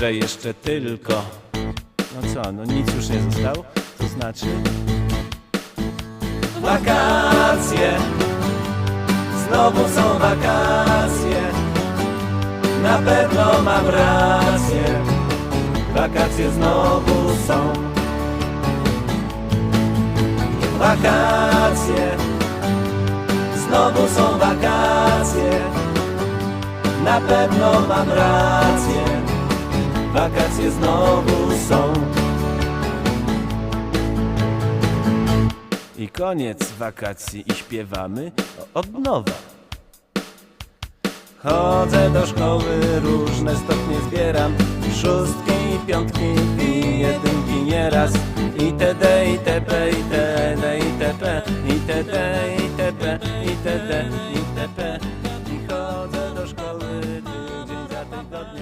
że jeszcze tylko. No co, no nic już nie zostało? To znaczy? Wakacje, znowu są wakacje. Na pewno mam rację, wakacje znowu są. Wakacje, znowu są wakacje. Na pewno mam rację, wakacje znowu są. I koniec wakacji i śpiewamy od nowa. Chodzę do szkoły, różne stopnie zbieram, szóstki i piątki i jedynki nieraz. ITD, ITP, ITD, ITP, ITD, ITP, ITD, ITP. I chodzę do szkoły tydzień za tygodniem.